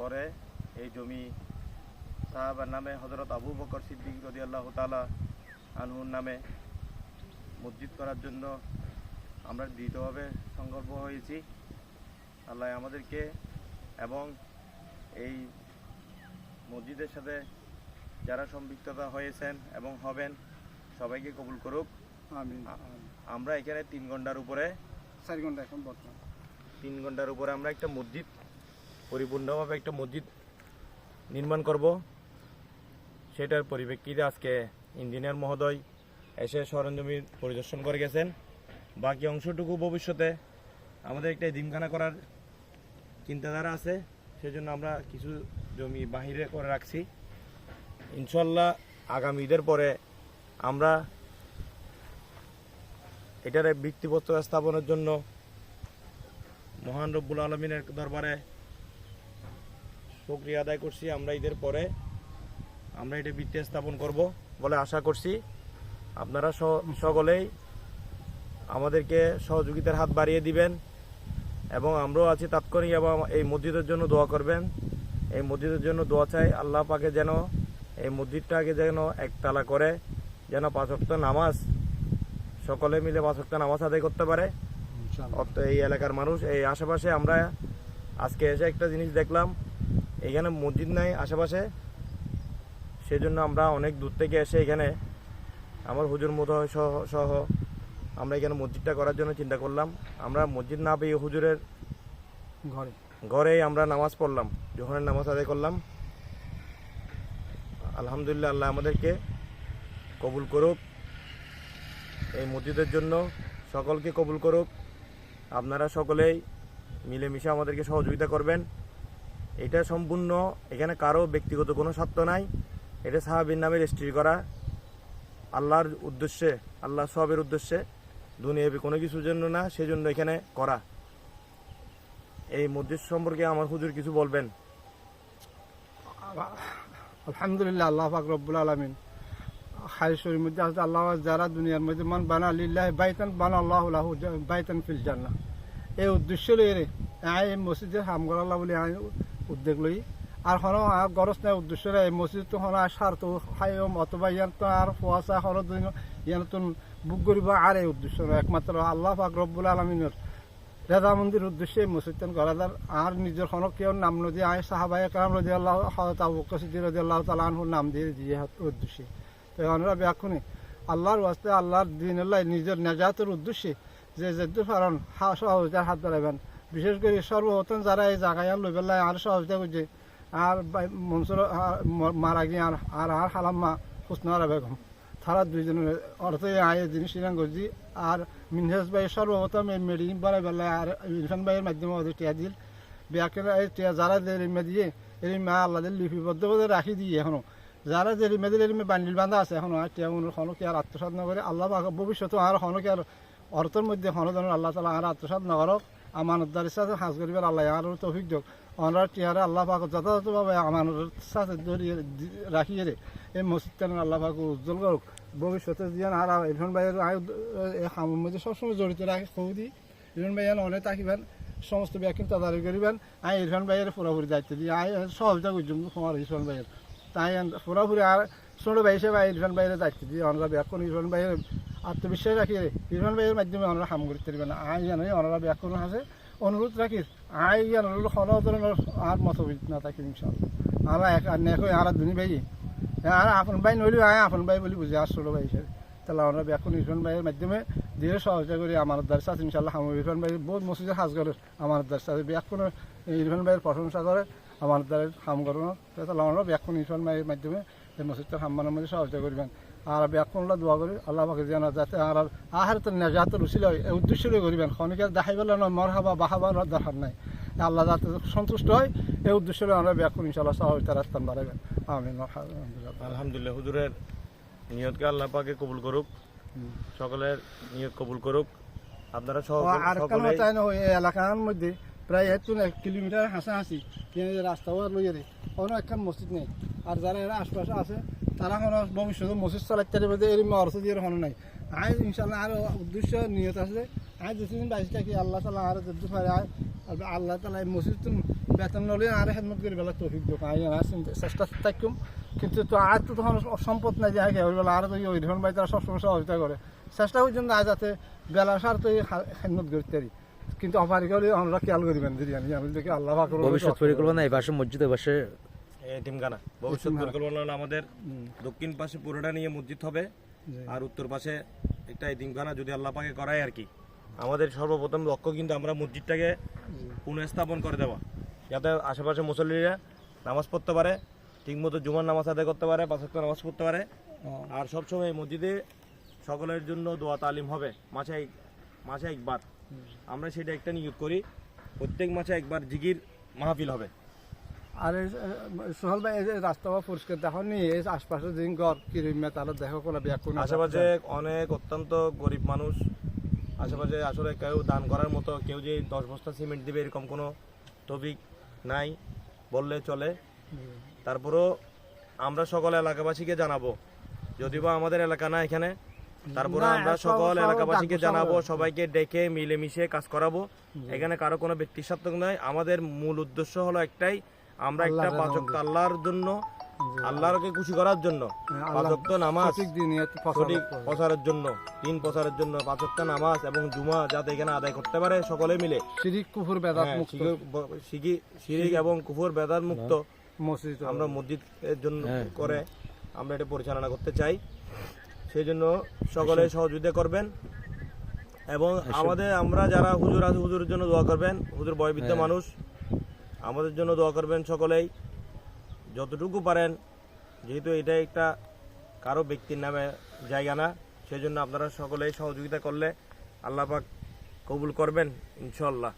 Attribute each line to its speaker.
Speaker 1: পরে এই জমি সাহাবার নামে হজরত আবু বকর সিদ্দিক রদি আল্লাহ তালা আনহুর নামে মসজিদ করার জন্য আমরা দৃঢ়ভাবে সংকল্প হয়েছি। আল্লাহ আমাদেরকে এবং এই মসজিদের সাথে যারা সম্পৃক্ততা হয়েছেন এবং হবেন সবাইকে কবুল করুক। আমরা এখানে তিন ঘণ্টার উপরে
Speaker 2: চারি ঘণ্টা এখন বর্তমান।
Speaker 1: তিন ঘণ্টার উপরে আমরা একটা মসজিদ পরিপূর্ণভাবে একটা মসজিদ নির্মাণ করব। সেটার পরিপ্রেক্ষিতে আজকে ইঞ্জিনিয়ার মহোদয় এসে সরঞ্জমি পরিদর্শন করে গেছেন। বাকি অংশটুকু ভবিষ্যতে আমাদের একটা দিমখানা করার চিন্তাধারা আছে, সেজন্য আমরা কিছু জমি বাহিরে করে রাখছি। ইনশাল্লাহ আগামী ঈদের পরে আমরা এটার ভিত্তিপত্র স্থাপনের জন্য মহান রব্বুল আলমিনের দরবারে শুক্রিয়া আদায় করছি আমরা ঈদের পরে আমরা এটা বৃত্তি স্থাপন করব বলে আশা করছি। আপনারা সকলেই আমাদেরকে সহযোগিতার হাত বাড়িয়ে দিবেন এবং আমরাও আছি তাৎক্ষণিক এবং এই মসজিদের জন্য দোয়া করবেন। এই মসজিদের জন্য দোয়া চাই আল্লাহ পাকে যেন এই মসজিদটাকে যেন একতলা করে যেন পাঁচক্ত নামাজ সকলে মিলে পাঁচক্ত নামাজ আদায় করতে পারে। অর্থ এই এলাকার মানুষ এই আশেপাশে আমরা আজকে এসে একটা জিনিস দেখলাম এখানে মসজিদ নাই আশেপাশে। সেজন্য আমরা অনেক দূর থেকে এসে এখানে আমার হুজুর মতো সহ সহ আমরা এখানে মসজিদটা করার জন্য চিন্তা করলাম। আমরা মসজিদ না পেয়ে হুজুরের
Speaker 2: ঘরে।
Speaker 1: ঘরেই আমরা নামাজ পড়লাম জোহরের নামাজ আদায় করলাম। আলহামদুলিল্লাহ আল্লাহ আমাদেরকে কবুল করুক। এই মসজিদের জন্য সকলকে কবুল করুক। আপনারা সকলেই মিলেমিশে আমাদেরকে সহযোগিতা করবেন। এটা সম্পূর্ণ, এখানে কারও ব্যক্তিগত কোনো স্বার্থ নাই। এটা সাহাবির নামে রেজিস্ট্রি করা। আল্লাহর উদ্দেশ্যে আল্লাহ সবের উদ্দেশ্যে দুনিয়াবি কোনো কিছুর জন্য না, সেজন্য এখানে করা। এই মসজিদ সম্পর্কে আমার হুজুর কিছু বলবেন?
Speaker 2: আলহামদুলিল্লাহ, আল্লাহ পাক রব্বুল আলমিন। হারিসের মধ্যে আছে, আল্লাহ যারা দুনিয়ার মধ্যে মান বানা লিল্লাহ বাইতান, বানা আল্লাহ লাহু বাইতান ফিল জান্নাহ। এই উদ্দেশ্য লই রে এই মসজিদের হাম করাল্লাহ বলে উদ্যোগ লই। আর হন গরজ নাই উদ্দেশ্য এই মসজিদ তো হন আর সার তো হাইম অথবা ইয়ার তো আর ফোয়াশা হন ইয়ার তো বুক করিব আর এই উদ্দেশ্য নয়। একমাত্র আল্লাহ পাক রব্বুল আলমিনের রেজা মন্দির উদ্দেশ্যে মসজিদ করা যার আর নিজের খনক কেউ নাম নদী আয় সাহাবাই কালাম রদি আল্লাহ তাবুকসিদ্দি রদি আল্লাহ তালা আনহুর নাম দিয়ে দিয়ে উদ্দেশ্যে। তো আমরা ব্যাকুনি আল্লাহর ওয়াস্তে আল্লাহর দিন আল্লাহ নিজের নেজাতের উদ্দেশ্যে যে যেহেতু পারেন হা- হাত বাড়াবেন বিশেষ করে সর্বপ্রথম যারা এই জায়গায় লই পেলাই আর সহযোগিতা করছে আর মনসুর মারা গিয়ে আর আর আর হালাম্মা হুসনারা বেগম তারা দুইজনের অর্থে আয় জিনিস ইরান করছি আর মিনহাজ ভাই সর্বপ্রথম এই মেডিসিন বাড়াই বেলায় আর ইরফান ভাইয়ের মাধ্যমে ওদের টিয়া দিল। ব্যাকের এই টিয়া যারা যে রিমে দিয়ে, এই মা আল্লাহ লিপিবদ্ধ করে রাখি দিয়ে এখনও। যারা যে রিমে দিলে রিমে বান্ডিল বান্ধা আছে এখনও আর টিয়া হনকে আর আত্মসাত না করে আল্লাহ ভবিষ্যতে আর হনকে আর অর্থের মধ্যে হনধনের আল্লাহ তালা আর আত্মসাত না করক আমানতদারির সাথে হাজ করিবার আল্লাহ আর তৌফিক দিক অনার টিয়ারে আল্লাহ পাক যথাযথভাবে আমানতের সাথে দি- রাখিয়ে রে এই মসজিদটা আল্লাহ পাক উজ্জ্বল করুক? ভবিষ্যতে যেন আর ইরফান ভাইয়ের কামের মধ্যে সবসময় জড়িত রাখি কৌদি ইরফান ভাইয়ের অনেক থাকিবেন সমস্ত ব্যাকিং তদারকি করিবেন। আই ইরফান ভাইয়ের পুরোপুরি দায়িত্ব দিই আই সহযোগিতা করছি তোমার ইরফান ভাইয়ের। তাই পুরোপুরি আর ছোট ভাই হিসেবে ইরফান ভাইয়ের দায়িত্ব দিই আমরা ব্যাকুন ইরফান ভাইয়ের আত্মবিশ্বাস রাখি ইরফান ভাইয়ের মাধ্যমে আমরা কাম করতে পারবেন আই জানি ওনারা ব্যাকুন আছে। অনুরোধ রাখি আই জানো কোনো আর মতবিদ না থাকি ইনশাল্লাহ আমরা এক আর নেক আর দুনি ভাই আর আপন ভাই নইলেও আয় আপন ভাই বলি বুঝি আর ছোট ভাই হিসেবে তাহলে আমরা ব্যাকুন ইরফান ভাইয়ের মাধ্যমে ধীরে সহযোগিতা করি আমার দ্বার সাথে ইনশাল্লাহ আমার ইরফান ভাই বহুত মসজিদের হাজ করে আমার দ্বার সাথে ব্যাকুন ইরফান ভাইয়ের প্রশংসা করে আমার দ্বারা হাম তাহলে আমরা ব্যাকুন ইরফান ভাইয়ের মাধ্যমে মসজিদটা হাম্মানের মধ্যে সহযোগিতা করবেন আর ব্যাকুনলা দোয়া করি আল্লাহ পাকে যেন যাতে আর আহার তো নেজাতের উচিল উদ্দেশ্য করে করিবেন খনিকের দেখাই পেলে নয় মর হাবা বাহাবার দরকার নাই। আল্লাহ যাতে সন্তুষ্ট হয় এই উদ্দেশ্য আমরা ব্যাকুন ইনশাল্লাহ সহযোগিতা রাস্তান বাড়াবেন আমিন আলহামদুলিল্লাহ।
Speaker 1: হুজুরের নিয়তকে আল্লাহ পাকে কবুল করুক সকলের নিয়ত কবুল করুক। আপনারা সহ
Speaker 2: আর কেন তাই না এই এলাকার মধ্যে প্রায় একটু এক কিলোমিটার হাসাহাসি। রাস্তাও লইয়ে রে কোনো একখান মসজিদ নেই। আর যারা এরা আশপাশে আছে, তারা কোনো ভবিষ্যতে মসজিদ চালাইতে মধ্যে এর অর্থ দিয়ে হনো নাই। আজ ইনশাল্লাহ আর উদ্দেশ্য, নিয়ত আছে। আজ যেদিন বাইশ থাকি আল্লাহ তালা আর যদি পারে আর আল্লাহ তালা মসজিদ বেতন নলে আর খেদমত করি বেলা তৌফিক দোকান আর চেষ্টা থাকুম কিন্তু তো আর তো তখন সম্পদ নাই যে হ্যাঁ বেলা? আর তো ওই ধরুন বাই তারা সবসময় সহযোগিতা করে। চেষ্টা করছেন না যাতে বেলা সার তো খেদমত করতে পারি। কিন্তু অপারি গেলে আমরা খেয়াল করিবেন যদি আমি আমি দেখি আল্লাহ
Speaker 3: ভবিষ্যৎ পরিকল্পনা এই পাশে মসজিদ ওই পাশে
Speaker 1: এতিমখানা ভবিষ্যৎ পরিকল্পনা হলো আমাদের দক্ষিণ পাশে পুরোটা নিয়ে মসজিদ হবে আর উত্তর পাশে একটা এতিমখানা যদি আল্লাহ পাকে করায় আর কি। আমাদের সর্বপ্রথম লক্ষ্য কিন্তু আমরা মসজিদটাকে। পুনঃস্থাপন করে দেওয়া। যাতে আশেপাশে মুসল্লিরা নামাজ পড়তে পারে ঠিকমতো জুমার নামাজ আদায় করতে পারে পাঁচ নামাজ পড়তে পারে। আর সবসময় এই মসজিদে সকলের জন্য দোয়া তালিম হবে। মাসে মাসে একবার। আমরা সেটা একটা নিয়োগ করি। প্রত্যেক মাসে একবার জিগির মাহফিল হবে।
Speaker 2: আর এ, ভাই এই রাস্তা বা পরিষ্কার দেখো নি এই আশপাশে যে ঘর কিরিমে তারা দেখো কোলা কোন
Speaker 1: আশেপাশে অনেক অত্যন্ত গরিব মানুষ। আশেপাশে আসলে কেউ দান করার মতো কেউ যে দশ বস্তা সিমেন্ট দিবে এরকম কোনো টপিক নাই বললে চলে। তারপরেও আমরা সকল এলাকাবাসীকে জানাব যদিও বা আমাদের এলাকা না এখানে তারপরে আমরা সকল এলাকাবাসীকে জানাব সবাইকে ডেকে মিলেমিশে কাজ করাবো। এখানে কারও কোনো ব্যক্তি স্বার্থক নয় আমাদের মূল উদ্দেশ্য হলো একটাই আমরা একটা পাচক। আল্লাহর জন্য আল্লাহরকে খুশি করার জন্য পাচক নামাজ সঠিক প্রচারের জন্য দিন প্রচারের জন্য পাঁচক্ত নামাজ এবং জুমা যাতে এখানে আদায় করতে পারে সকলে মিলে।
Speaker 2: শিরিক কুফুর বেদাত
Speaker 1: হ্যাঁ,
Speaker 2: মুক্ত।
Speaker 1: শিরিক- এবং কুফর বেদাত মুক্ত
Speaker 2: মসজিদ
Speaker 1: আমরা মসজিদ এর জন্য
Speaker 3: হ্যাঁ।
Speaker 1: করে আমরা এটা পরিচালনা করতে চাই। সেই জন্য সকলে সহযোগিতা করবেন। এবং আমাদের আমরা যারা হুজুর আছে হুজুরের জন্য দোয়া করবেন। হুজুর বয়বৃদ্ধ
Speaker 3: হ্যাঁ।
Speaker 1: মানুষ। আমাদের জন্য দোয়া করবেন সকলেই। যতটুকু পারেন যেহেতু এটা একটা কারও ব্যক্তির নামে জায়গা না সেই জন্য আপনারা সকলেই সহযোগিতা করলে আল্লাহ পাক কবুল করবেন ইনশাল্লাহ